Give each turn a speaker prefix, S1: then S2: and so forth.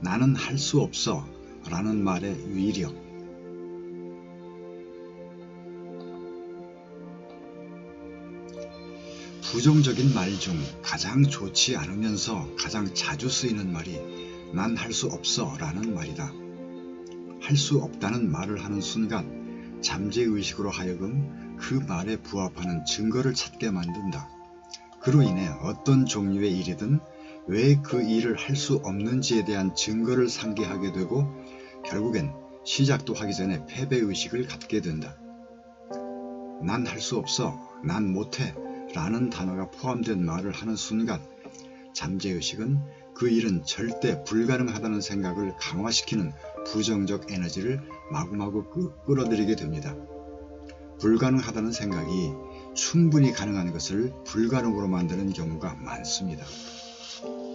S1: 나는 할 수 없어 라는 말의 위력 부정적인 말 중 가장 좋지 않으면서 가장 자주 쓰이는 말이 난 할 수 없어 라는 말이다. 할 수 없다는 말을 하는 순간 잠재의식으로 하여금 그 말에 부합하는 증거를 찾게 만든다. 그로 인해 어떤 종류의 일이든 왜 그 일을 할 수 없는지에 대한 증거를 상기하게 되고 결국엔 시작도 하기 전에 패배의식을 갖게 된다. 난 할 수 없어, 난 못해 라는 단어가 포함된 말을 하는 순간 잠재의식은 그 일은 절대 불가능하다는 생각을 강화시키는 부정적 에너지를 마구마구 끌- 끌어들이게 됩니다. 불가능하다는 생각이 충분히 가능한 것을 불가능으로 만드는 경우가 많습니다. life.